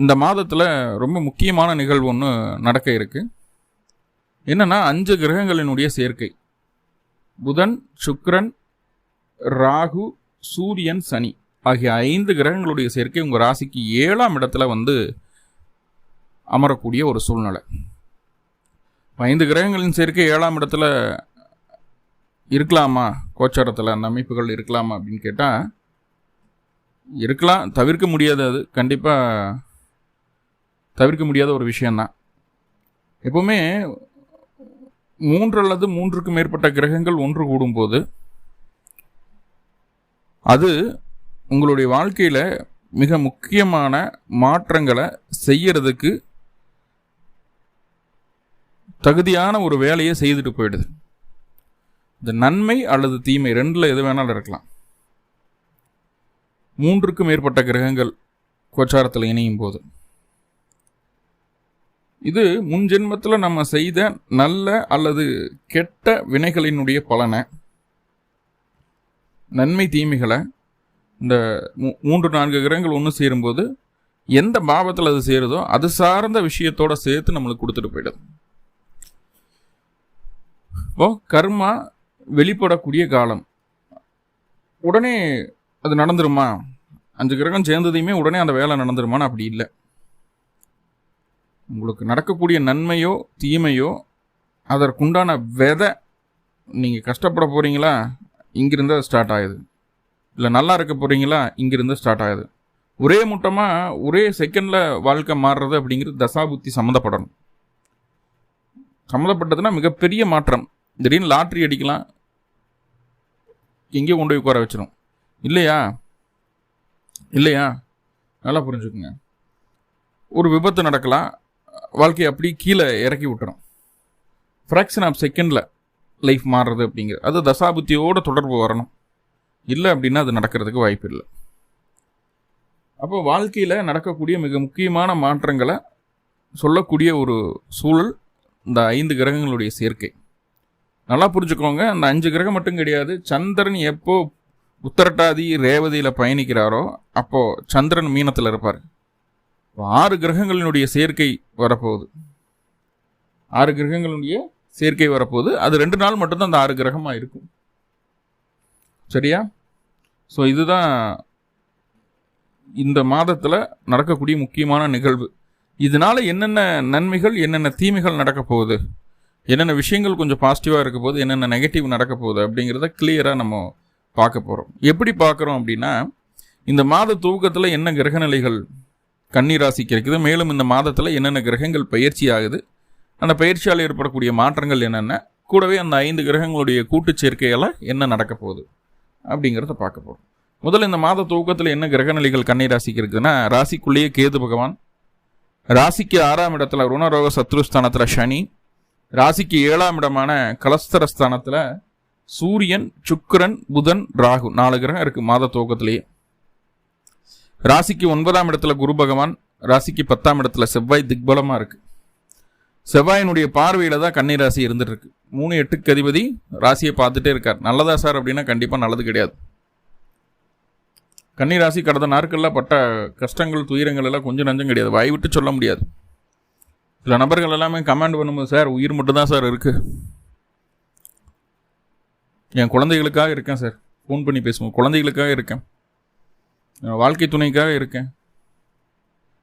இந்த மாதத்தில் ரொம்ப முக்கியமான நிகழ்வு ஒன்று நடக்க இருக்குது என்னன்னா அஞ்சு கிரகங்களினுடைய சேர்க்கை. புதன் சுக்ரன் ராகு சூரியன் சனி ஆகிய ஐந்து கிரகங்களுடைய சேர்க்கை உங்கள் ராசிக்கு ஏழாம் இடத்துல வந்து அமரக்கூடிய ஒரு சூழ்நிலை. ஐந்து கிரகங்களின் சேர்க்கை ஏழாம் இடத்துல இருக்கலாமா? கோச்சாரத்தில் அந்த அமைப்புகள் இருக்கலாமா அப்படின்னு கேட்டால் இருக்கலாம். தவிர்க்க முடியாது அது. கண்டிப்பாக தவிர்க்க முடியாத ஒரு விஷயந்தான் எப்போவுமே மூன்று அல்லது மூன்றுக்கு மேற்பட்ட கிரகங்கள் ஒன்று கூடும்போது அது உங்களுடைய வாழ்க்கையில் மிக முக்கியமான மாற்றங்களை செய்யறதுக்கு தகுதியான ஒரு வேலையை செய்துட்டு போயிடுது. இந்த நன்மை அல்லது தீமை ரெண்டில் எது வேணாலும் இருக்கலாம். மூன்றுக்கும் மேற்பட்ட கிரகங்கள் கோச்சாரத்தில் இணையும் போது. இது முன் ஜென்மத்தில் நம்ம செய்த நல்ல அல்லது கெட்ட வினைகளினுடைய பலனை நன்மை தீமைகளை இந்த மூன்று நான்கு கிரகங்கள் ஒன்று சேரும்போது எந்த பாவத்தில் அது சேருதோ அது சார்ந்த விஷயத்தோட சேர்த்து நம்மளுக்கு கொடுத்துட்டு போயிடுது இப்போ கர்மா வெளிப்படக்கூடிய காலம். உடனே அது நடந்துருமா? அஞ்சு கிரகம் சேர்ந்ததையுமே உடனே அந்த வேலை நடந்துருமான்னு அப்படி இல்லை. உங்களுக்கு நடக்கக்கூடிய நன்மையோ தீமையோ அதற்குண்டான விதை நீங்கள் கஷ்டப்பட போகிறீங்களா இங்கிருந்து ஸ்டார்ட் ஆகுது. இல்லை நல்லா இருக்க போகிறீங்களா இங்கிருந்து ஸ்டார்ட் ஆகுது. ஒரே மூட்டமாக ஒரே செகண்டில் வாழ்க்கை மாறுறது அப்படிங்கிறது தசாபுத்தி சம்மந்தப்படணும். சம்மந்தப்பட்டதுன்னா மிகப்பெரிய மாற்றம். திடீர்னு லாட்ரி அடிக்கலாம். எங்கேயோ கொண்டு போய் உட்கார வச்சிடும் இல்லையா? இல்லையா? நல்லா புரிஞ்சுக்குங்க. ஒரு விபத்து நடக்கலாம். வாழ்க்கையை அப்படி கீழே இறக்கி விட்டுரும். ஃப்ராக்ஷன் ஆஃப் செகண்டில் லைஃப் மாறுறது அப்படிங்கிறது அது தசாபுத்தியோடு தொடர்பு வரணும். இல்லை அப்படின்னா அது நடக்கிறதுக்கு வாய்ப்பு இல்லை. அப்போ வாழ்க்கையில் நடக்கக்கூடிய மிக முக்கியமான மாற்றங்களை சொல்லக்கூடிய ஒரு சூழல் இந்த ஐந்து கிரகங்களுடைய சேர்க்கை. நல்லா புரிஞ்சுக்கோங்க அந்த அஞ்சு கிரகம் மட்டும் கிடையாது. சந்திரன் எப்போ உத்தரட்டாதி ரேவதியில் பயணிக்கிறாரோ அப்போது சந்திரன் மீனத்தில் இருப்பார். ஆறு கிரகங்களினுடைய சேர்க்கை வரப்போகுது. ஆறு கிரகங்களுடைய சேர்க்கை வரப்போகுது. அது ரெண்டு நாள் மட்டும்தான் அந்த ஆறு கிரகமாக இருக்கும். சரியா? ஸோ இதுதான் இந்த மாதத்தில் நடக்கக்கூடிய முக்கியமான நிகழ்வு. இதனால என்னென்ன நன்மைகள் என்னென்ன தீமைகள் நடக்க போகுது? என்னென்ன விஷயங்கள் கொஞ்சம் பாசிட்டிவாக இருக்க போகுது? என்னென்ன நெகட்டிவ் நடக்க போகுது? அப்படிங்கிறத கிளியராக நம்ம பார்க்க போகிறோம் எப்படி பார்க்குறோம் அப்படின்னா இந்த மாத துவக்கத்தில் என்ன கிரகநிலைகள் கன்னிராசிக்கு இருக்குது மேலும் இந்த மாதத்தில் என்னென்ன கிரகங்கள் பயிற்சி ஆகுது? அந்த பயிற்சியால் ஏற்படக்கூடிய மாற்றங்கள் என்னென்ன? கூடவே அந்த ஐந்து கிரகங்களுடைய கூட்டு சேர்க்கையால் என்ன நடக்க போகுது? அப்படிங்கிறத பார்க்க போகிறோம் முதல்ல இந்த மாத தூக்கத்தில் என்ன கிரகநிலைகள் கன்னிராசிக்கு இருக்குதுன்னா ராசிக்குள்ளேயே கேது பகவான். ராசிக்கு ஆறாம் இடத்துல ருணரோக சத்ருஸ்தானத்தில் சனி. ராசிக்கு ஏழாம் இடமான கலஸ்தரஸ்தானத்தில் சூரியன் சுக்கரன் புதன் ராகு நாலு கிரகம் இருக்குது மாத துவக்கத்திலேயே. ராசிக்கு ஒன்பதாம் இடத்துல குரு பகவான் ராசிக்கு பத்தாம் இடத்துல செவ்வாய் திக்பலமாக இருக்குது செவ்வாயினுடைய பார்வையில் தான் கன்னி ராசி இருந்துட்டு இருக்கு மூணு எட்டுக்கு அதிபதி ராசியை பார்த்துட்டே இருக்கார். நல்லதா சார் அப்படின்னா கண்டிப்பாக நல்லது கிடையாது. கன்னிராசி கடந்த நாட்களில் பட்ட கஷ்டங்கள் துயரங்கள் எல்லாம் கொஞ்சம் நஞ்சம் கிடையாது. வாய் விட்டு சொல்ல முடியாது. சில நபர்கள் எல்லாமே கமாண்ட் பண்ணும்போது சார் உயிர் மட்டும்தான் சார் இருக்குது என் குழந்தைகளுக்காக இருக்கேன் சார். ஃபோன் பண்ணி பேசுவோம். குழந்தைகளுக்காக இருக்கேன். வாழ்க்கை துணைக்காக இருக்கேன்.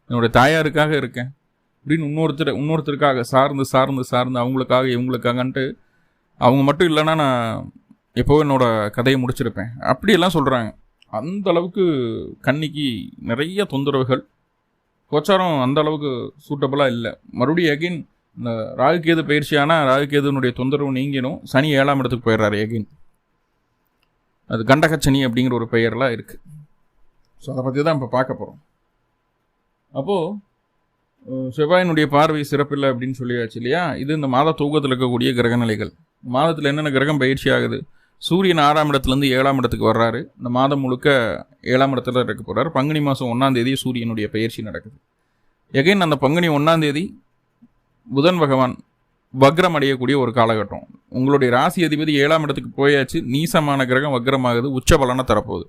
என்னுடைய தாயாருக்காக இருக்கேன். அப்படின்னு இன்னொருத்தர் இன்னொருத்தருக்காக சார்ந்து சார்ந்து சார்ந்து அவங்களுக்காக இவங்களுக்காகன்ட்டு அவங்க மட்டும் இல்லைன்னா நான் எப்போவும் என்னோட கதையை முடிச்சிருப்பேன். அப்படியெல்லாம் சொல்கிறாங்க அந்த அளவுக்கு கண்ணிக்கு நிறைய தொந்தரவுகள். கோச்சாரம் அந்த அளவுக்கு சூட்டபுளாக இல்லை. மறுபடியும் எகின் இந்த ராகுகேது பயிற்சியான ராகுகேதுனுடைய தொந்தரவு நீங்கினும் சனி ஏழாம் இடத்துக்கு போயிடுறாரு எகின் அது கண்டகச்சனி அப்படிங்கிற ஒரு பெயர்லாம் இருக்குது ஸோ அதை பற்றி தான் இப்போ பார்க்க போகிறோம் அப்போது செவ்வாயினுடைய பார்வை சிறப்பில்லை அப்படின்னு சொல்லியாச்சு இல்லையா? இது இந்த மாத தூக்கத்தில் இருக்கக்கூடிய கிரகநிலைகள். மாதத்தில் என்னென்ன கிரகம் பயிற்சி ஆகுது? சூரியன் ஆறாம் இடத்துலேருந்து ஏழாம் இடத்துக்கு வர்றாரு. இந்த மாதம் முழுக்க ஏழாம் இடத்துல இருக்க போகிறார் பங்குனி மாதம் ஒன்றாம் தேதி சூரியனுடைய பயிற்சி நடக்குது. எகைன் அந்த பங்குனி ஒன்றாம் தேதி புதன் பகவான் வக்ரம் அடையக்கூடிய ஒரு காலகட்டம். உங்களுடைய ராசி அதிபதி ஏழாம் இடத்துக்கு போயாச்சு. நீசமான கிரகம் வக்ரமாகுது. உச்ச பலனை தரப்போகுது.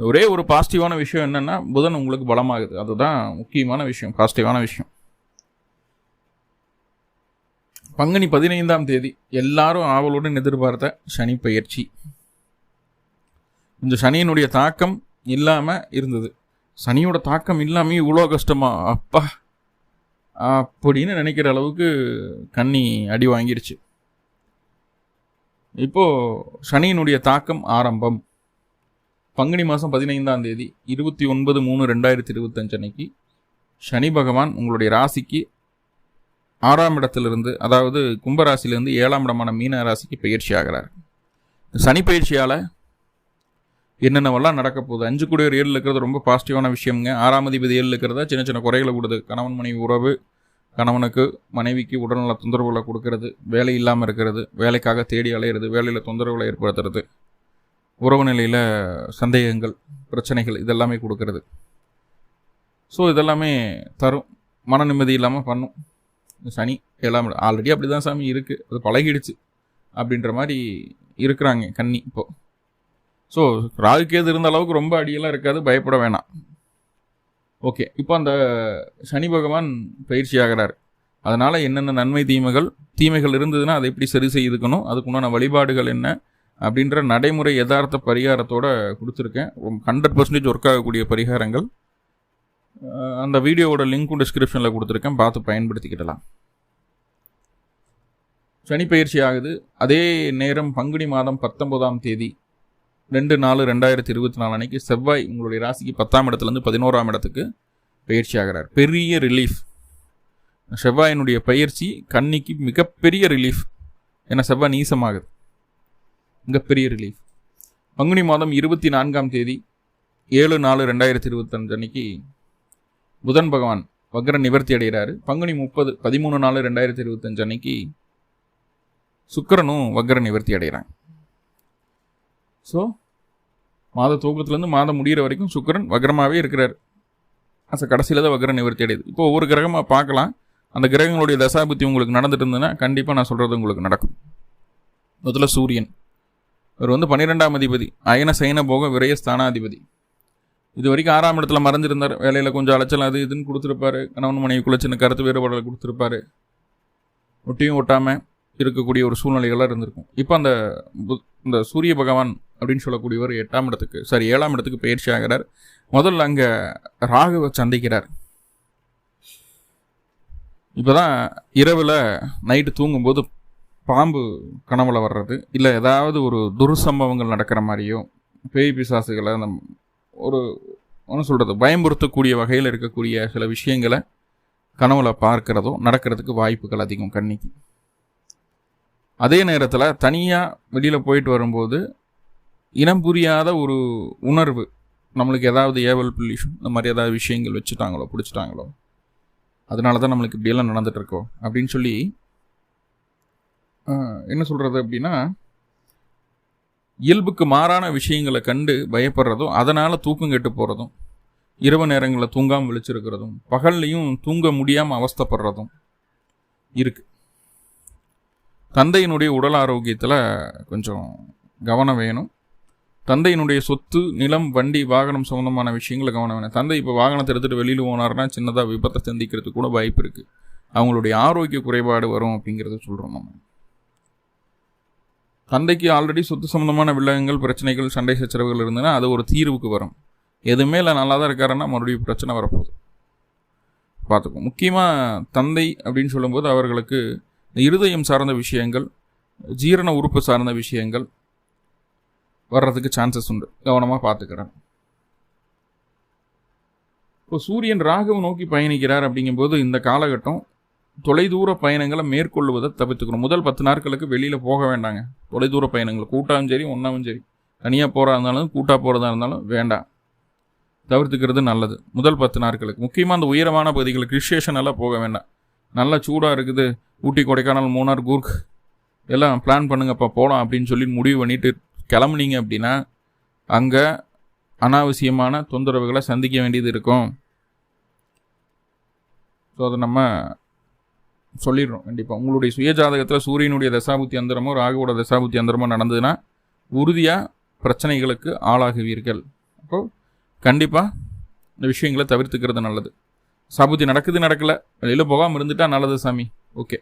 ஒரே ஒரு பாசிட்டிவான விஷயம் என்னென்னா புதன் உங்களுக்கு பலமாகுது. அதுதான் முக்கியமான விஷயம் பாசிட்டிவான விஷயம். பங்குனி பதினைந்தாம் தேதி எல்லாரும் ஆவலுடன் எதிர்பார்த்த சனி பயிற்சி. இந்த சனியினுடைய தாக்கம் இல்லாமல் இருந்தது. சனியோட தாக்கம் இல்லாமல் இவ்வளோ கஷ்டமா? அப்பா! அப்படின்னு நினைக்கிற அளவுக்கு கண்ணி அடி வாங்கிருச்சு. இப்போது சனியினுடைய தாக்கம் ஆரம்பம். பங்குனி மாதம் பதினைந்தாம் தேதி இருபத்தி ஒன்பது மூணு ரெண்டாயிரத்தி இருபத்தஞ்சு அன்னைக்கு சனி பகவான் உங்களுடைய ராசிக்கு ஆறாம் இடத்திலிருந்து அதாவது கும்பராசிலிருந்து ஏழாம் இடமான மீன ராசிக்கு பயிற்சி ஆகிறார். சனி பயிற்சியால் என்னென்னவெல்லாம் நடக்க போகுது? அஞ்சு கூடிய ஏழில் இருக்கிறது ரொம்ப பாசிட்டிவான விஷயம்ங்க. ஆறாம் அதிபதி ஏழில் இருக்கிறதா? சின்ன சின்ன குறைகளை கொடுது கணவன் மனைவி உறவு கணவனுக்கு மனைவிக்கு உடல்நல தொந்தரவுகளை கொடுக்கறது. வேலை இல்லாமல் இருக்கிறது. வேலைக்காக தேடி அலையிறது. வேலையில் தொந்தரவுகளை ஏற்படுத்துறது. உறவு நிலையில் சந்தேகங்கள் பிரச்சனைகள் இதெல்லாமே கொடுக்கறது. ஸோ இதெல்லாமே தரும். மன நிம்மதி இல்லாமல் பண்ணும். சனி எல்லாம் ஆல்ரெடி அப்படி தான் சாமி இருக்குது அது பழகிடுச்சு அப்படின்ற மாதிரி இருக்கிறாங்க கன்னி இப்போது ஸோ ராகுக்கேது இருந்த அளவுக்கு ரொம்ப அடியெல்லாம் இருக்காது. பயப்பட வேணாம். ஓகே இப்போ அந்த சனி பகவான் பயிற்சி ஆகிறார். அதனால் என்னென்ன நன்மை தீமைகள் தீமைகள் இருந்ததுன்னா அதை எப்படி சரி செய்துக்கணும்? அதுக்குண்டான வழிபாடுகள் என்ன? அப்படின்ற நடைமுறை யதார்த்த பரிகாரத்தோட கொடுத்துருக்கேன். ஹண்ட்ரட் பர்சன்டேஜ் ஒர்க் ஆகக்கூடிய பரிகாரங்கள். அந்த வீடியோவோட லிங்க்கும் டிஸ்கிரிப்ஷனில் கொடுத்துருக்கேன். பார்த்து பயன்படுத்திக்கிடலாம். சனி பயிற்சி ஆகுது. அதே நேரம் பங்குனி மாதம் பத்தொன்பதாம் தேதி ரெண்டு நாலு ரெண்டாயிரத்தி இருபத்தி நாலு அன்னைக்கு செவ்வாய் உங்களுடைய ராசிக்கு பத்தாம் இடத்துலேருந்து பதினோராம் இடத்துக்கு பயிற்சி ஆகிறார். பெரிய ரிலீஃப் செவ்வாயினுடைய பயிற்சி கன்னிக்கு மிகப்பெரிய ரிலீஃப் ஏன்னா செவ்வாய் நீசமாகுது. மிகப்பெரிய ரிலீஃப் பங்குனி மாதம் இருபத்தி நான்காம் தேதி ஏழு நாலு ரெண்டாயிரத்தி இருபத்தஞ்சு அன்னைக்கு புதன் பகவான் வக்ர நிவர்த்தி அடைகிறாரு. பங்குனி முப்பது பதிமூணு நாலு ரெண்டாயிரத்தி இருபத்தஞ்சு அன்னைக்கு சுக்கிரனும் வக்ர நிவர்த்தி அடைகிறாங்க. ஸோ மாத தூக்கத்துலேருந்து மாதம் முடிகிற வரைக்கும் சுக்கிரன் வக்ரமாகவே இருக்கிறார். அச கடைசியில் தான் வக்ர நிவர்த்தி அடையுது. இப்போ ஒவ்வொரு கிரகமாக பார்க்கலாம். அந்த கிரகங்களுடைய தசாபுத்தி உங்களுக்கு நடந்துட்டு இருந்ததுன்னா கண்டிப்பாக நான் சொல்கிறது உங்களுக்கு நடக்கும். முதல்ல சூரியன். இவர் வந்து பன்னிரெண்டாம் அதிபதி அயன சைன போக விரைய ஸ்தானாதிபதி. இது வரைக்கும் ஆறாம் இடத்துல மறைஞ்சிருந்தார். வேலையில் கொஞ்சம் அலைச்சல் அது இதுன்னு கொடுத்துருப்பாரு. கணவன் மனைவிக்குள்ள சின்ன கருத்து வேறுபாடுகள் கொடுத்துருப்பாரு. ஒட்டியும் ஒட்டாமல் இருக்கக்கூடிய ஒரு சூழ்நிலைகளாக இருந்திருக்கும். இப்போ அந்த பு- இந்த சூரிய பகவான் அப்படின்னு சொல்லக்கூடியவர் எட்டாம் இடத்துக்கு சாரி ஏழாம் இடத்துக்கு பயிற்சி ஆகிறார். முதல்ல அங்கே ராகுவை சந்திக்கிறார். இப்போ தான் இரவில் நைட்டு தூங்கும்போது பாம்பு கனவுல வர்றது இல்லை ஏதாவது ஒரு துர்சம்பவங்கள் நடக்கிற மாதிரியோ பேய் பிசாசுகளை அந்த ஒரு என்ன சொல்கிறது பயமுறுத்தக்கூடிய வகையில் இருக்கக்கூடிய சில விஷயங்களை கனவுல பார்க்கிறதோ நடக்கிறதுக்கு வாய்ப்புகள் அதிகம் கண்ணிக்கு. அதே நேரத்தில் தனியாக வெளியில் போயிட்டு வரும்போது இனம் புரியாத ஒரு உணர்வு நம்மளுக்கு ஏதாவது ஏவல் புல்லிஷன் இந்த மாதிரி ஏதாவது விஷயங்கள் வச்சுட்டாங்களோ பிடிச்சிட்டாங்களோ அதனால தான் நம்மளுக்கு இப்படியெல்லாம் நடந்துட்டு இருக்கோ அப்படின்னு சொல்லி என்ன சொல்கிறது அப்படின்னா இயல்புக்கு மாறான விஷயங்களை கண்டு பயப்படுறதும் அதனால் தூக்கம் கெட்டு போகிறதும் இரவு நேரங்களில் தூங்காமல் விழிச்சிருக்கிறதும் பகல்லையும் தூங்க முடியாமல் அவஸ்தைப்படுறதும் இருக்கு. தந்தையினுடைய உடல் ஆரோக்கியத்தில் கொஞ்சம் கவனம் வேணும். தந்தையினுடைய சொத்து நிலம் வண்டி வாகனம் சம்மந்தமான விஷயங்களை கவனம் வேணும். தந்தை இப்போ வாகனத்தை எடுத்துகிட்டு வெளியில் போனார்னா சின்னதாக விபத்தை சந்திக்கிறதுக்கு கூட வாய்ப்பு இருக்குது அவங்களுடைய ஆரோக்கிய குறைபாடு வரும் அப்படிங்கிறத சொல்கிறோம் நம்ம. தந்தைக்கு ஆல்ரெடி சொத்து சம்மந்தமான வில்லங்கங்கள் பிரச்சனைகள் சண்டை சச்சரவுகள் இருந்ததுன்னா அது ஒரு தீர்வுக்கு வரும். எதுவுமே இல்லை நல்லா தான் இருக்காருன்னா மறுபடியும் பிரச்சனை வரப்போகுது. பார்த்துக்கோ. முக்கியமாக தந்தை அப்படின்னு சொல்லும்போது அவர்களுக்கு இந்த இருதயம் சார்ந்த விஷயங்கள் ஜீரண உறுப்பு சார்ந்த விஷயங்கள் வர்றதுக்கு சான்சஸ் உண்டு. கவனமாக பார்த்துக்கிறேன். இப்போ சூரியன் ராகுவை நோக்கி பயணிக்கிறார் அப்படிங்கும்போது இந்த காலகட்டம் தொலைதூர பயணங்களை மேற்கொள்வதை தவிர்த்துக்கணும். முதல் பத்து நாட்களுக்கு வெளியில் போக வேண்டாங்க. தொலைதூர பயணங்கள். கூட்டாகவும் சரி ஒன்றாவும் சரி. தனியாக போகிறா இருந்தாலும் கூட்டாக போகிறதா இருந்தாலும் வேண்டாம். தவிர்த்துக்கிறது நல்லது. முதல் பத்து நாட்களுக்கு. முக்கியமாக அந்த உயரமான பகுதிகளுக்கு ரிஷேஷன் எல்லாம் போக வேண்டாம். நல்லா சூடாக இருக்குது. ஊட்டி கொடைக்கானல் மூணார் கூர்க். எல்லாம் பிளான் பண்ணுங்கப்பா போகலாம் அப்படின்னு சொல்லி முடிவு பண்ணிட்டு கிளம்புனீங்க அப்படின்னா அங்கே அனாவசியமான தொந்தரவுகளை சந்திக்க வேண்டியது இருக்கும். ஸோ அதை நம்ம சொல்லிடுறோம் கண்டிப்பாக உங்களுடைய சுய ஜாதகத்தில் சூரியனுடைய தசாபுத்தி அந்தரமோ ராகுவோட தசாபுத்தி அந்தரமோ நடந்ததுன்னா உறுதியாக பிரச்சனைகளுக்கு ஆளாகுவீர்கள். அப்போது கண்டிப்பாக இந்த விஷயங்களை தவிர்த்துக்கிறது நல்லது. சாபுத்தி நடக்குது நடக்கலை. வெளியில் போகாமல் இருந்துட்டா நல்லது சாமி. ஓகே.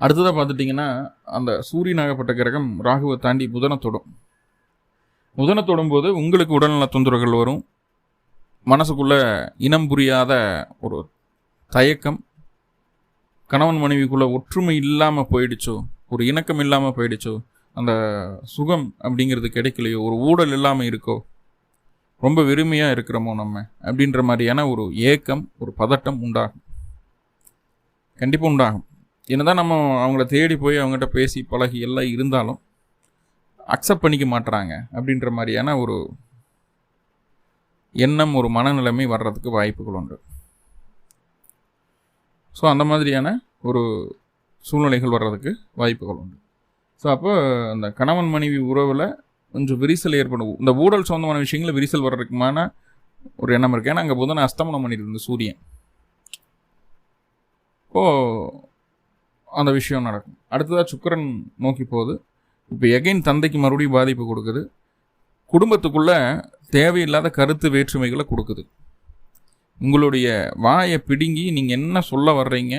அடுத்ததாக பார்த்துட்டிங்கன்னா அந்த சூரியனாகப்பட்ட கிரகம் ராகுவை தாண்டி புதனை தொடும். புதனை தொடும்போது உங்களுக்கு உடல்நல தொந்தரவுகள் வரும். மனசுக்குள்ளே இனம் புரியாத ஒரு தயக்கம் கணவன் மனைவிக்குள்ள ஒற்றுமை இல்லாமல் போயிடுச்சோ? ஒரு இணக்கம் இல்லாமல் போயிடுச்சோ? அந்த சுகம் அப்படிங்கிறது கிடைக்கலையோ? ஒரு ஊழல் இல்லாமல் இருக்கோ? ரொம்ப வெறுமையாக இருக்கிறோமோ நம்ம? அப்படின்ற மாதிரியான ஒரு ஏக்கம் ஒரு பதட்டம் உண்டாகும். கண்டிப்பாக உண்டாகும். என்னதான் நம்ம அவங்கள தேடி போய் அவங்ககிட்ட பேசி பழகி எல்லாம் இருந்தாலும் அக்செப்ட் பண்ணிக்க மாட்டுறாங்க அப்படின்ற மாதிரியான ஒரு எண்ணம் ஒரு மனநிலைமை வர்றதுக்கு வாய்ப்புகள் உண்டு. ஸோ அந்த மாதிரியான ஒரு சூழ்நிலைகள் வர்றதுக்கு வாய்ப்புகள் உண்டு. ஸோ அப்போ அந்த கணவன் மனைவி உறவில் கொஞ்சம் விரிசல் ஏற்படும். இந்த ஊழல் சொந்தமான விஷயங்களில் விரிசல் வர்றதுக்குமான ஒரு எண்ணம் இருக்குது ஏன்னா அங்கே புதனை அஸ்தமனம் பண்ணிட்டு இருந்த சூரியன். இப்போது அந்த விஷயம் நடக்கும். அடுத்ததாக சுக்கரன் நோக்கி போகுது. இப்போ எகைன் தந்தைக்கு மறுபடியும் பாதிப்பு கொடுக்குது. குடும்பத்துக்குள்ளே தேவையில்லாத கருத்து வேற்றுமைகளை கொடுக்குது. உங்களுடைய வாயை பிடுங்கி நீங்கள் என்ன சொல்ல வர்றீங்க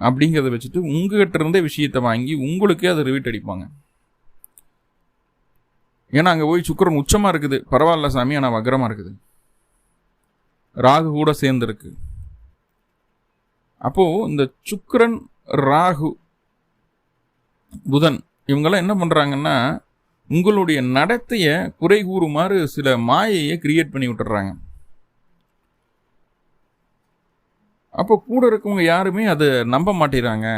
அப்படிங்கிறத வச்சுட்டு உங்ககிட்ட இருந்தே விஷயத்தை வாங்கி உங்களுக்கே அதை ரிவீட் அடிப்பாங்க. ஏன்னா அங்கே போய் சுக்கரன் உச்சமாக இருக்குது. பரவாயில்ல சாமி ஆனால் வக்கரமாக இருக்குது. ராகு கூட சேர்ந்துருக்கு. அப்போது இந்த சுக்கரன் ராகு புதன் இவங்கெல்லாம் என்ன பண்ணுறாங்கன்னா உங்களுடைய நடத்தையை குறை கூறுமாறு சில மாயையை கிரியேட் பண்ணி விட்டுறாங்க. அப்போ கூட இருக்கவங்க யாருமே அதை நம்ப மாட்டேறாங்க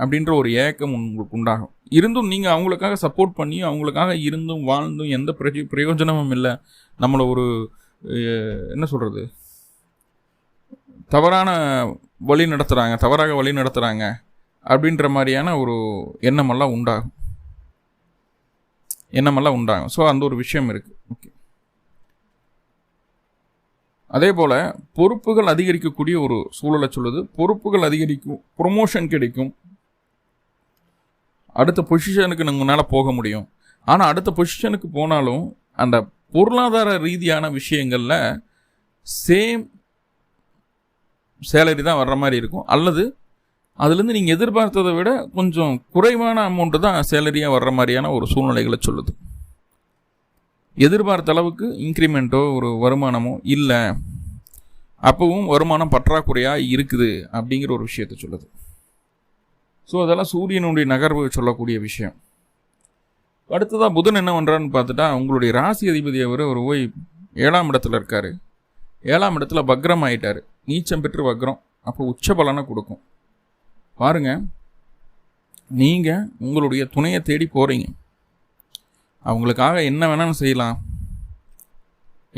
அப்படின்ற ஒரு ஏக்கம் உங்களுக்கு உண்டாகும். இருந்தும் நீங்கள் அவங்களுக்காக சப்போர்ட் பண்ணி அவங்களுக்காக இருந்தும் வாழ்ந்தும் எந்த பிரஜ பிரயோஜனமும் இல்லை. நம்மளை ஒரு என்ன சொல்கிறது தவறான வழி நடத்துகிறாங்க தவறாக வழி நடத்துகிறாங்க அப்படின்ற மாதிரியான ஒரு எண்ணமெல்லாம் உண்டாகும். எண்ணமெல்லாம் உண்டாகும். ஸோ அந்த ஒரு விஷயம் இருக்குது ஓகே அதே போல் பொறுப்புகள் அதிகரிக்கக்கூடிய ஒரு சூழலை சொல்லுது. பொறுப்புகள் அதிகரிக்கும் ப்ரொமோஷன் கிடைக்கும். அடுத்த பொசிஷனுக்கு உங்களால் போக முடியும். ஆனால் அடுத்த பொசிஷனுக்கு போனாலும் அந்த பொருளாதார ரீதியான விஷயங்களில் சேம் சேலரி தான் வர்ற மாதிரி இருக்கும். அல்லது அதுலேருந்து நீங்கள் எதிர்பார்த்ததை விட கொஞ்சம் குறைவான அமௌண்ட்டு தான் சேலரியாக வர்ற மாதிரியான ஒரு சூழ்நிலைகளை சொல்லுது. எதிர்பார்த்த அளவுக்கு இன்க்ரிமெண்ட்டோ ஒரு வருமானமோ இல்லை. அப்பவும் வருமானம் பற்றாக்குறையாக இருக்குது அப்படிங்கிற ஒரு விஷயத்தை சொல்லுது. ஸோ அதெல்லாம் சூரியனுடைய நகர்வு சொல்லக்கூடிய விஷயம். அடுத்ததாக புதன் என்ன பண்ணுறான்னு பார்த்துட்டா உங்களுடைய ராசி அதிபதி அவர் ஒரு ஓய் ஏழாம் இடத்துல இருக்கார். ஏழாம் இடத்துல பக்ரம் ஆயிட்டார். நீச்சம் பெற்று வக்ரம். அப்போ உச்ச பலனை கொடுக்கும். பாருங்கள் நீங்கள் உங்களுடைய துணையை தேடி போகிறீங்க அவங்களுக்காக என்ன வேணாலும் செய்யலாம்.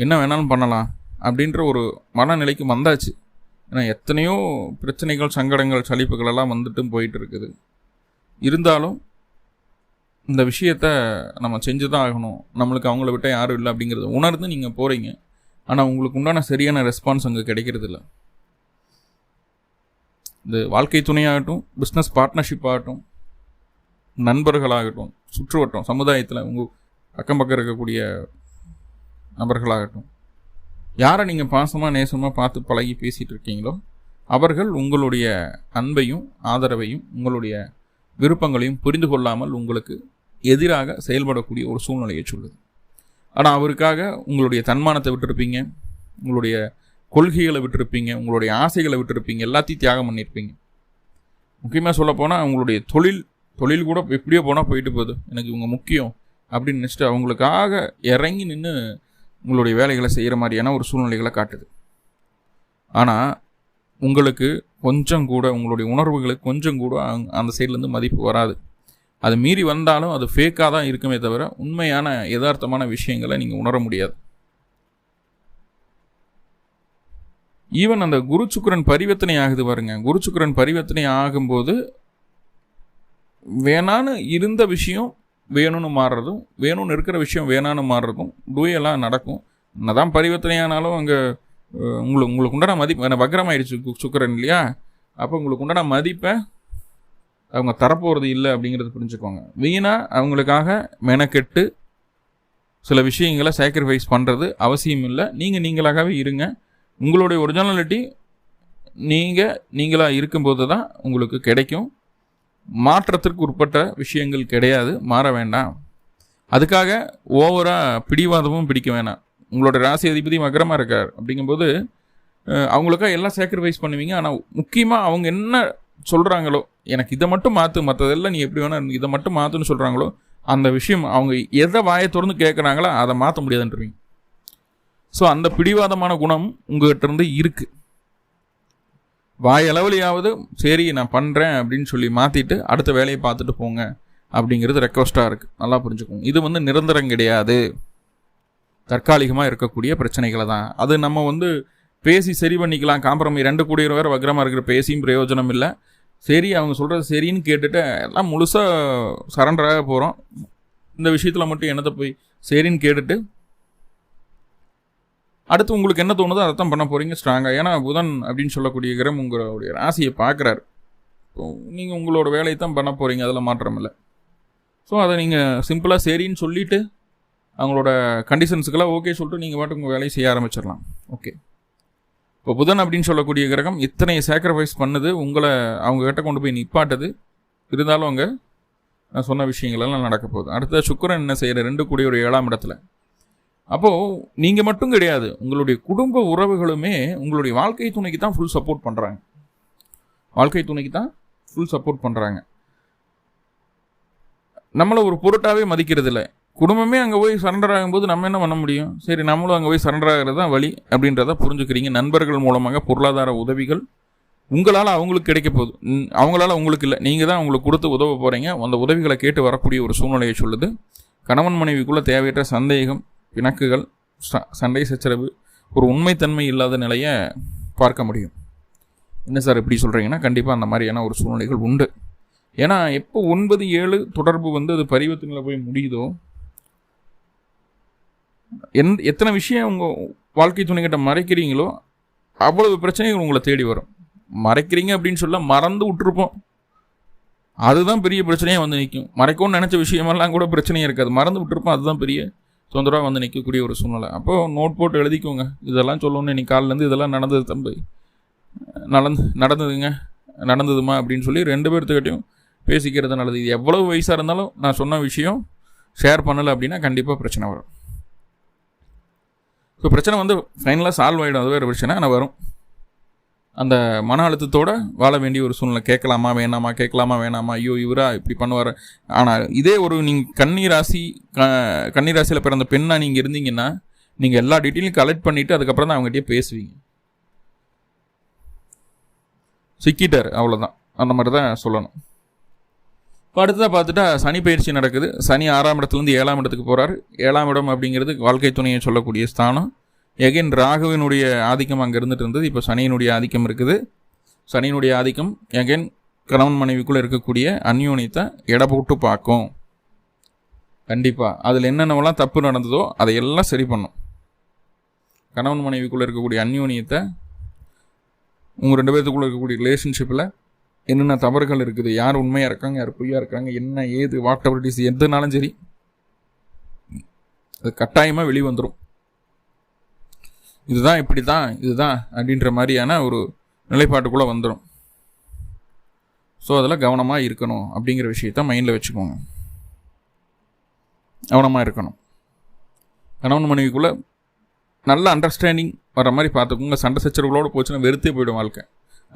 என்ன வேணாலும் பண்ணலாம். அப்படின்ற ஒரு மனநிலைக்கு வந்தாச்சு. ஏன்னா எத்தனையோ பிரச்சனைகள் சங்கடங்கள் சலிப்புகள் எல்லாம் வந்துட்டும் போயிட்டு இருக்குது இருந்தாலும் இந்த விஷயத்த நம்ம செஞ்சு தான் ஆகணும். நம்மளுக்கு அவங்கள விட்டால் யாரும் இல்லை அப்படிங்கிறத உணர்ந்து நீங்கள் போகிறீங்க ஆனால் உங்களுக்கு உண்டான சரியான ரெஸ்பான்ஸ் அங்கே கிடைக்கிறது இல்லை இந்த வாழ்க்கை துணையாகட்டும் பிஸ்னஸ் பார்ட்னர்ஷிப் ஆகட்டும் நண்பர்களாகட்டும் சுற்றுவட்டம் சமுதாயத்தில் உங்கள் அக்கம் பக்கம் இருக்கக்கூடிய நபர்களாகட்டும் யாரை நீங்கள் பாசமாக நேசமாக பார்த்து பழகி பேசிகிட்டு இருக்கீங்களோ அவர்கள் உங்களுடைய அன்பையும் ஆதரவையும் உங்களுடைய விருப்பங்களையும் புரிந்து கொள்ளாமல் உங்களுக்கு எதிராக செயல்படக்கூடிய ஒரு சூழ்நிலையை சொல்லுது. ஆனால் அவருக்காக உங்களுடைய தன்மானத்தை விட்டுருப்பீங்க உங்களுடைய கொள்கைகளை விட்டுருப்பீங்க உங்களுடைய ஆசைகளை விட்டுருப்பீங்க எல்லாத்தையும் தியாகம் பண்ணியிருப்பீங்க முக்கியமாக சொல்லப்போனால் உங்களுடைய தொழில் தொழில் கூட எப்படியோ போனால் போயிட்டு போகுது. எனக்கு இவங்க முக்கியம் அப்படின்னு நினச்சிட்டு அவங்களுக்காக இறங்கி நின்று உங்களுடைய வேலைகளை செய்கிற மாதிரியான ஒரு சூழ்நிலைகளை காட்டுது. ஆனால் உங்களுக்கு கொஞ்சம் கூட உங்களுடைய உணர்வுகளுக்கு கொஞ்சம் கூட அந்த சைட்லேருந்து மதிப்பு வராது. அது மீறி வந்தாலும் அது ஃபேக்காக தான் இருக்குமே தவிர உண்மையான யதார்த்தமான விஷயங்களை நீங்கள் உணர முடியாது. ஈவன் அந்த குரு சுக்கரன் பரிவர்த்தனை ஆகுது பாருங்க. குரு பரிவர்த்தனை ஆகும்போது வேணான்னு இருந்த விஷயம் வேணும்னு மாறுறதும் வேணும்னு இருக்கிற விஷயம் வேணான்னு மாறுறதும் டூயெல்லாம் நடக்கும். என்னதான் தான் பரிவர்த்தனையானாலும் அங்கே உங்களுக்கு உங்களுக்கு உண்டான மதிப்பு வக்ரம் ஆயிடுச்சு இல்லையா? அப்போ உங்களுக்கு உண்டான மதிப்பை அவங்க தரப்போகிறது இல்லை அப்படிங்கிறது புரிஞ்சுக்கோங்க. வீணாக அவங்களுக்காக மெனக்கெட்டு சில விஷயங்களை சாக்ரிஃபைஸ் பண்ணுறது அவசியம் இல்லை. நீங்கள் நீங்களாகவே இருங்க. உங்களுடைய ஒரிஜினாலிட்டி நீங்கள் நீங்களாக இருக்கும்போது தான் உங்களுக்கு கிடைக்கும். மாற்றத்திற்கு உட்பட்ட விஷயங்கள் கிடையாது. மாற வேண்டாம். அதுக்காக ஓவராக பிடிவாதமும் பிடிக்க வேணாம். உங்களோட ராசி அதிபதி மகரமாக இருக்கார் அப்படிங்கும்போது அவங்களுக்காக எல்லாம் சாக்ரிஃபைஸ் பண்ணுவீங்க. ஆனால் முக்கியமாக அவங்க என்ன சொல்கிறாங்களோ எனக்கு இதை மட்டும் மாற்று மற்றதெல்லாம் நீ எப்படி வேணால் இதை மட்டும் மாற்றுன்னு சொல்கிறாங்களோ அந்த விஷயம் அவங்க எதை வாயை திறந்து கேட்குறாங்களோ அதை மாற்ற முடியாதுன்றீங்க. ஸோ அந்த பிடிவாதமான குணம் உங்கள்கிட்ட இருந்து இருக்குது வாயளவுலையாவது சரி நான் பண்ணுறேன் அப்படின்னு சொல்லி மாற்றிட்டு அடுத்த வேலையை பார்த்துட்டு போங்க அப்படிங்கிறது ரெக்வஸ்ட்டாக இருக்குது நல்லா புரிஞ்சுக்கோங்க. இது வந்து நிரந்தரம் கிடையாது. தற்காலிகமாக இருக்கக்கூடிய பிரச்சனைகளை தான். அது நம்ம வந்து பேசி சரி பண்ணிக்கலாம். காம்ப்ரமை ரெண்டு கோடி ரூபாய் வக்ரமாக இருக்கிற பேசியும் பிரயோஜனம் இல்லை. சரி அவங்க சொல்கிறது சரின்னு கேட்டுட்டு எல்லாம் முழுசாக சரண்டராக போகிறோம் இந்த விஷயத்தில் மட்டும் என்னத்தை போய் சரின்னு கேட்டுட்டு அடுத்து உங்களுக்கு என்ன தோணுதோ அதை தான் பண்ண போகிறீங்க ஸ்ட்ராங்காக ஏன்னா புதன் அப்படின்னு சொல்லக்கூடிய கிரகம் உங்களுடைய ராசியை பார்க்குறாரு. நீங்கள் உங்களோட வேலையை தான் பண்ண போகிறீங்க அதில் மாற்றம் இல்லை. ஸோ அதை நீங்கள் சிம்பிளாக சரின்னு சொல்லிவிட்டு அவங்களோட கண்டிஷன்ஸுக்கெல்லாம் ஓகே சொல்லிட்டு நீங்கள் பாட்டு உங்கள் வேலையை செய்ய ஆரம்பிச்சிடலாம். ஓகே இப்போ புதன் அப்படின்னு சொல்லக்கூடிய கிரகம் இத்தனை சாக்ரிஃபைஸ் பண்ணுது உங்களை அவங்கக்கிட்ட கொண்டு போய் நிப்பாட்டுது. இருந்தாலும் அவங்க நான் சொன்ன விஷயங்களெல்லாம் நடக்க போகுது. அடுத்த சுக்கிரன் என்ன செய்கிற ரெண்டு கூடிய ஒரு ஏழாம் இடத்துல. அப்போது நீங்கள் மட்டும் கிடையாது. உங்களுடைய குடும்ப உறவுகளுமே உங்களுடைய வாழ்க்கை துணைக்கு தான் ஃபுல் சப்போர்ட் பண்ணுறாங்க வாழ்க்கை துணைக்கு தான் ஃபுல் சப்போர்ட் பண்ணுறாங்க நம்மளை ஒரு பொருட்டாகவே மதிக்கிறது இல்லை குடும்பமே அங்கே போய் சரண்டர் ஆகும்போது நம்ம என்ன பண்ண முடியும்? சரி நம்மளும் அங்கே போய் சரண்டர் ஆகிறது தான் வழி அப்படின்றத புரிஞ்சுக்கிறீங்க. நண்பர்கள் மூலமாக பொருளாதார உதவிகள் உங்களால் அவங்களுக்கு கிடைக்க போகுது அவங்களால உங்களுக்கு இல்லை. நீங்கள் தான் அவங்களுக்கு கொடுத்து உதவ போகிறீங்க அந்த உதவிகளை கேட்டு வரக்கூடிய ஒரு சூழ்நிலையை சொல்லுது. கணவன் மனைவிக்குள்ளே தேவையற்ற சந்தேகம் பிணக்குகள் ச- சண்டை சச்சரவு ஒரு உண்மைத்தன்மை இல்லாத நிலையை பார்க்க முடியும். என்ன சார் இப்படி சொல்கிறீங்கன்னா கண்டிப்பாக அந்த மாதிரியான ஒரு சூழ்நிலைகள் உண்டு. ஏன்னா எப்போ ஒன்பது ஏழு தொடர்பு வந்து அது பரிவர்த்தனையில் போய் முடியுதோ எந் எத்தனை விஷயம் உங்கள் வாழ்க்கை துணைக்கிட்ட மறைக்கிறீங்களோ அவ்வளவு பிரச்சனைகள் உங்களை தேடி வரும். மறைக்கிறீங்க அப்படின்னு சொல்ல மறந்து விட்டுருப்போம். அதுதான் பெரிய பிரச்சனையாக வந்து நிற்கும் மறைக்கும்னு நினச்ச விஷயமெல்லாம் கூட பிரச்சனையாக இருக்காது. மறந்து விட்டுருப்போம். அதுதான் பெரிய தொந்தரவாக வந்து நிற்கக்கூடிய ஒரு சூழ்நிலை. அப்போது நோட் போட்டு எழுதிக்கோங்க. இதெல்லாம் சொல்லணும்னு இன்னைக்கு காலிலேருந்து இதெல்லாம் நடந்தது தம்பி. நடந்து நடந்ததுங்க. நடந்ததுமா அப்படின்னு சொல்லி ரெண்டு பேர்த்துக்கிட்டையும் பேசிக்கிறது நல்லது. இது எவ்வளவு வயசாக இருந்தாலும் நான் சொன்ன விஷயம் ஷேர் பண்ணலை அப்படின்னா கண்டிப்பாக பிரச்சனை வரும். ஸோ பிரச்சனை வந்து ஃபைனலாக சால்வ் ஆகிடும் அது வேறு பிரச்சனை. ஆனால் வரும். அந்த மன அழுத்தத்தோட வாழ வேண்டிய ஒரு சூழ்நிலை. கேட்கலாமா வேணாமா கேட்கலாமா வேணாமா? ஐயோ இவரா இப்படி பண்ணுவார். ஆனால் இதே ஒரு நீங்கள் கன்னி ராசி க கன்னி ராசியில் பிறந்த பெண்ணாக நீங்கள் இருந்தீங்கன்னா நீங்கள் எல்லா டீட்டெயிலும் கலெக்ட் பண்ணிவிட்டு அதுக்கப்புறம் தான் அவங்ககிட்டயே பேசுவீங்க. சிக்கிட்டார் அவ்வளோதான் அந்த மாதிரி தான் சொல்லணும். இப்போ அடுத்ததாக பார்த்துட்டா சனி பயிற்சி நடக்குது. சனி ஆறாம் இடத்துலேருந்து ஏழாம் இடத்துக்கு போகிறார் ஏழாம் இடம் அப்படிங்கிறது வாழ்க்கை துணையை சொல்லக்கூடிய ஸ்தானம். எகைன் ராகுவினுடைய ஆதிக்கம் அங்கே இருந்துட்டு இருந்தது. இப்போ சனியினுடைய ஆதிக்கம் இருக்குது. சனியினுடைய ஆதிக்கம் எகைன் கணவன் மனைவிக்குள்ளே இருக்கக்கூடிய அந்யோனியத்தை எடை போட்டு பார்க்கும். கண்டிப்பாக அதில் என்னென்னவெல்லாம் தப்பு நடந்ததோ அதை எல்லாம் சரி பண்ணும். கணவன் மனைவிக்குள்ளே இருக்கக்கூடிய அந்யோனியத்தை உங்கள் ரெண்டு பேர்த்துக்குள்ளே இருக்கக்கூடிய ரிலேஷன்ஷிப்பில் என்னென்ன தவறுகள் இருக்குது யார் உண்மையாக இருக்காங்க யார் பொய்யாக இருக்காங்க என்ன ஏது வாட் எவர் இஸ் எதுனாலும் சரி. அது கட்டாயமாக வெளி வந்துடும் இதுதான் இப்படி தான் இதுதான் அப்படின்ற மாதிரியான ஒரு நிலைப்பாட்டுக்குள்ளே வந்துடும் ஸோ அதில் கவனமாக இருக்கணும் அப்படிங்கிற விஷயத்த மைண்டில் வச்சுக்கோங்க. கவனமாக இருக்கணும். கணவன் மனைவிக்குள்ளே நல்ல அண்டர்ஸ்டாண்டிங் வர மாதிரி பார்த்துக்கோங்க. சண்டை சச்சரவுகளோடு போச்சுன்னா வெறுத்தே போயிடும் வாழ்க்கை.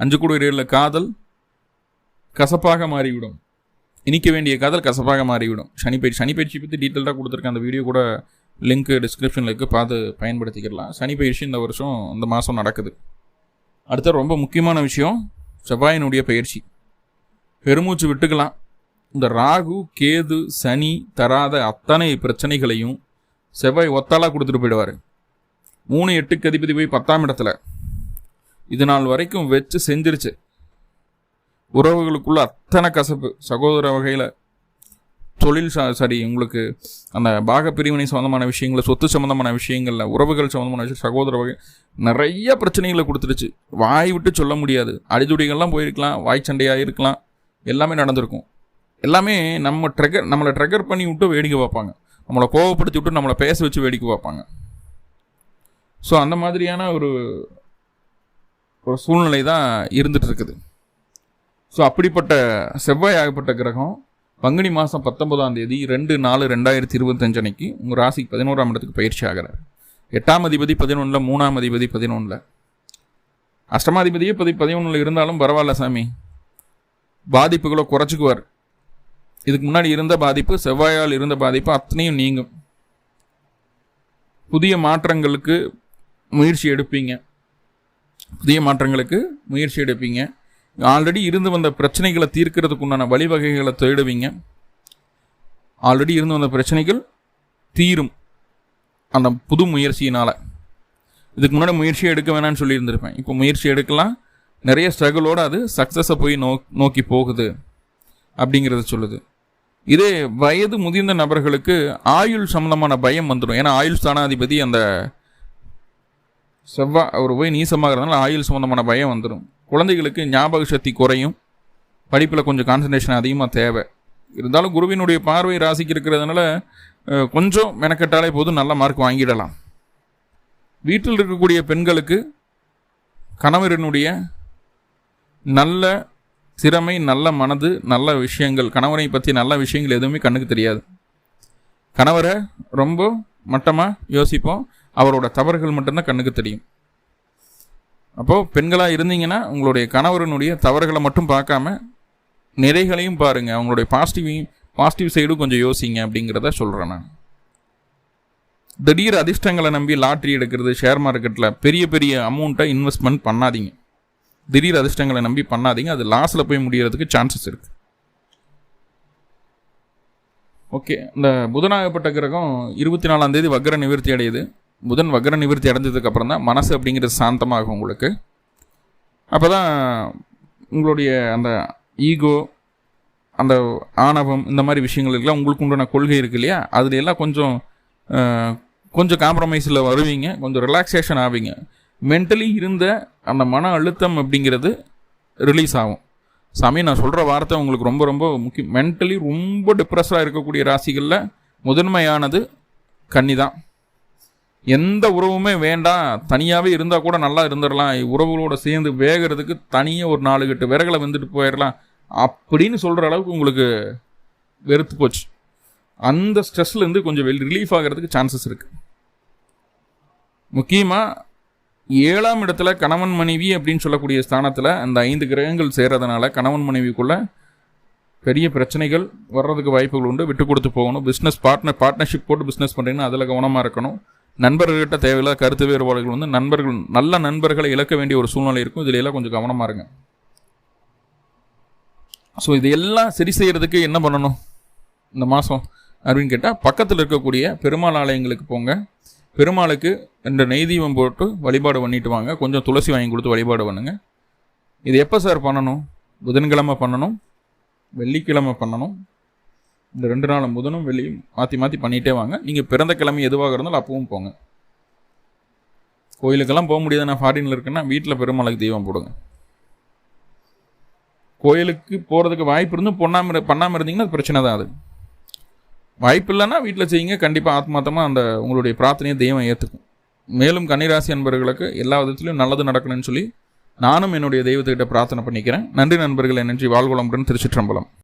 அஞ்சு கூட இடையில காதல் கசப்பாக மாறிவிடும். இனிக்க வேண்டிய காதல் கசப்பாக மாறிவிடும். சனி பயிற்சி சனி பயிற்சி பற்றி டீட்டெயிலாக கொடுத்துருக்கேன் அந்த வீடியோ கூட லிங்க் டிஸ்கிரிப்ஷனில் இருக்குது பார்த்து பயன்படுத்திக்கலாம் சனி பயிற்சி இந்த வருஷம் இந்த மாதம் நடக்குது. அடுத்த ரொம்ப முக்கியமான விஷயம் செவ்வாயினுடைய பயிற்சி. பெருமூச்சு விட்டுக்கலாம். இந்த ராகு கேது சனி தராத அத்தனை பிரச்சனைகளையும் செவ்வாய் ஒத்தாலாக கொடுத்துட்டு போயிடுவார். மூணு எட்டுக்கு அதிபதி போய் பத்தாம் இடத்துல. இது நாள் வரைக்கும் வச்சு செஞ்சிருச்சு. உறவுகளுக்குள்ள அத்தனை கசப்பு. சகோதர வகையில் தொழில் சா சரி உங்களுக்கு அந்த பாக பிரிவினை சம்மந்தமான விஷயங்கள் சொத்து சம்மந்தமான விஷயங்களில் உறவுகள் சம்மந்தமான விஷயம் சகோதர வகை நிறைய பிரச்சனைகளை கொடுத்துருச்சு வாய் விட்டு சொல்ல முடியாது. அடிதுடிகள்லாம் போயிருக்கலாம் வாய் சண்டையாக இருக்கலாம். எல்லாமே நடந்திருக்கும். எல்லாமே நம்ம ட்ரெகர் நம்மளை ட்ரெகர் பண்ணி விட்டு வேடிக்கை பார்ப்பாங்க. நம்மளை கோவப்படுத்தி விட்டு நம்மளை பேச வச்சு வேடிக்கை பார்ப்பாங்க. ஸோ அந்த மாதிரியான ஒரு ஒரு சூழ்நிலை தான் இருந்துகிட்ருக்குது ஸோ அப்படிப்பட்ட செவ்வாய் ஆகப்பட்ட கிரகம் பங்குனி மாதம் பத்தொன்பதாம் தேதி ரெண்டு நாலு ரெண்டாயிரத்தி இருபத்தஞ்சு அன்னைக்கு உங்கள் ராசிக்கு பதினோராம் இடத்துக்கு பயிற்சி ஆகிறார். எட்டாம் அதிபதி பதினொன்றில் மூணாம் அதிபதி பதினொன்றில் அஷ்டமாதிபதியே பதி பதினொன்றில் இருந்தாலும் பரவாயில்ல சாமி. பாதிப்புகளை குறைச்சிக்குவார். இதுக்கு முன்னாடி இருந்த பாதிப்பு செவ்வாயால் இருந்த பாதிப்பு அத்தனையும் நீங்கும். புதிய மாற்றங்களுக்கு முயற்சி எடுப்பீங்க. புதிய மாற்றங்களுக்கு முயற்சி எடுப்பீங்க. ஆல்ரெடி இருந்து வந்த பிரச்சனைகளை தீர்க்கிறதுக்கு உண்டான வழிவகைகளை தேடுவீங்க. ஆல்ரெடி இருந்து வந்த பிரச்சனைகள் தீரும் அந்த புது முயற்சியினால். இதுக்கு முன்னாடி முயற்சியை எடுக்க வேணாம்னு சொல்லியிருந்திருப்பேன். இப்போ முயற்சி எடுக்கலாம். நிறைய ஸ்ட்ரகிளோடு அது சக்ஸஸை போய் நோ நோக்கி போகுது அப்படிங்கிறத சொல்லுது. இதே வயது முதிர்ந்த நபர்களுக்கு ஆயுள் சம்மந்தமான பயம் வந்துடும் ஏன்னா ஆயுள் ஸ்தானாதிபதி அந்த செவ்வாய் அவர் போய் நீசமாகிறதுனால ஆயுள் சம்மந்தமான பயம் வந்துடும் குழந்தைகளுக்கு ஞாபக சக்தி குறையும். படிப்பில் கொஞ்சம் கான்சன்ட்ரேஷன் அதிகமாக தேவை. இருந்தாலும் குருவினுடைய பார்வை ராசிக்கு இருக்கிறதுனால கொஞ்சம் மெனக்கெட்டாலே போதும் நல்ல மார்க் வாங்கிடலாம். வீட்டில் இருக்கக்கூடிய பெண்களுக்கு கணவரினுடைய நல்ல திறமை நல்ல மனது நல்ல விஷயங்கள் கணவரை பற்றி நல்ல விஷயங்கள் எதுவுமே கண்ணுக்கு தெரியாது. கணவரை ரொம்ப மட்டமாக யோசிப்போம். அவரோட தவறுகள் மட்டும்தான் கண்ணுக்கு தெரியும். அப்போது பெண்களாக இருந்தீங்கன்னா உங்களுடைய கணவரனுடைய தவறுகளை மட்டும் பார்க்காம நிறைகளையும் பாருங்கள் அவங்களுடைய பாசிட்டிவையும் பாசிட்டிவ் சைடும் கொஞ்சம் யோசிங்க அப்படிங்கிறத சொல்கிறேன் நான். திடீர் அதிர்ஷ்டங்களை நம்பி லாட்ரி எடுக்கிறது ஷேர் மார்க்கெட்டில் பெரிய பெரிய அமௌண்ட்டை இன்வெஸ்ட்மெண்ட் பண்ணாதீங்க. திடீர் அதிர்ஷ்டங்களை நம்பி பண்ணாதீங்க. அது லாஸில் போய் முடியறதுக்கு சான்சஸ் இருக்குது ஓகே. இந்த புதனாகப்பட்ட கிரகம் இருபத்தி நாலாம் தேதி வக்ர நிவர்த்தி அடையுது. புதன் வக்ர நிவர்த்தி அடைஞ்சதுக்கு அப்புறம் தான் மனசு அப்படிங்கிறது சாந்தமாகும் உங்களுக்கு. அப்போ தான் உங்களுடைய அந்த ஈகோ அந்த ஆணவம் இந்த மாதிரி விஷயங்களுக்கெல்லாம் உங்களுக்கு உண்டான கொள்கை இருக்கு இல்லையா? அதுல எல்லாம் கொஞ்சம் கொஞ்சம் காம்ப்ரமைஸில் வருவீங்க கொஞ்சம் ரிலாக்ஸேஷன் ஆவீங்க. மென்டலி இருந்த அந்த மன அழுத்தம் அப்படிங்கிறது ரிலீஸ் ஆகும். சாமி நான் சொல்கிற வார்த்தை உங்களுக்கு ரொம்ப ரொம்ப முக்கியம். மென்டலி ரொம்ப டிப்ரெஸ்டாக இருக்கக்கூடிய ராசிகளில் முதன்மையானது கன்னி தான் எந்த உறவுமே வேண்டாம். தனியாகவே இருந்தால் கூட நல்லா இருந்துடலாம் உறவுகளோட சேர்ந்து வேகிறதுக்கு தனியாக ஒரு நாலு கட்டு விறகளை வந்துட்டு போயிடலாம் அப்படின்னு சொல்கிற அளவுக்கு உங்களுக்கு வெறுத்து போச்சு. அந்த ஸ்ட்ரெஸ்லேருந்து கொஞ்சம் வெல் ரிலீஃப் ஆகிறதுக்கு சான்சஸ் இருக்குது முக்கியமாக ஏழாம் இடத்துல கணவன் மனைவி அப்படின்னு சொல்லக்கூடிய ஸ்தானத்தில் அந்த ஐந்து கிரகங்கள் சேர்றதுனால கணவன் மனைவிக்குள்ளே பெரிய பிரச்சனைகள் வர்றதுக்கு வாய்ப்புகள் உண்டு. விட்டு கொடுத்து போகணும். பிஸ்னஸ் பார்ட்னர் பார்ட்னர்ஷிப் போட்டு பிஸ்னஸ் பண்ணுறீங்கன்னா அதில் கவனமாக இருக்கணும். நண்பர்கள்கிட்ட தேவையில்லாத கருத்து வேறுபாடுகள் வந்து நண்பர்கள் நல்ல நண்பர்களை இழக்க வேண்டிய ஒரு சூழ்நிலை இருக்கும். இதில் எல்லாம் கொஞ்சம் கவனமாக இருங்க. ஸோ இது எல்லாம் சரி செய்கிறதுக்கு என்ன பண்ணணும்? இந்த மாதம் அப்படின்னு கேட்டால் பக்கத்தில் இருக்கக்கூடிய பெருமாள் ஆலயங்களுக்கு போங்க. பெருமாளுக்கு ரெண்டு நெய்தீபம் போட்டு வழிபாடு பண்ணிட்டு வாங்க. கொஞ்சம் துளசி வாங்கி கொடுத்து வழிபாடு பண்ணுங்கள் இது எப்போ சார் பண்ணணும்? புதன்கிழமை பண்ணணும்? வெள்ளிக்கிழமை பண்ணணும்? இந்த ரெண்டு நாள் முதனும் வெளியும் மாற்றி மாற்றி பண்ணிகிட்டே வாங்க. நீங்கள் பிறந்த கிழமை எதுவாக இருந்தாலும் அப்பவும் போங்க. கோயிலுக்கெல்லாம் போக முடியாது நான் ஃபாரினில் இருக்குன்னா வீட்டில் பெருமாளுக்கு தெய்வம் போடுங்க. கோயிலுக்கு போகிறதுக்கு வாய்ப்பு இருந்தும் பொண்ணாமல் பண்ணாமல் இருந்தீங்கன்னா அது பிரச்சனை தான் அது. வாய்ப்பு இல்லைன்னா வீட்டில் செய்யுங்க. கண்டிப்பாக ஆத்மாத்தமாக அந்த உங்களுடைய பிரார்த்தனையை தெய்வம் ஏற்றுக்கும் மேலும் கன்னிராசி அன்பர்களுக்கு எல்லா விதத்துலையும் நல்லது நடக்கணும்னு சொல்லி நானும் என்னுடைய தெய்வத்துக்கிட்ட பிரார்த்தனை பண்ணிக்கிறேன். நன்றி நண்பர்களை நன்றி. வாழ்வளமுடன் திருச்சிற்றம்பலம்.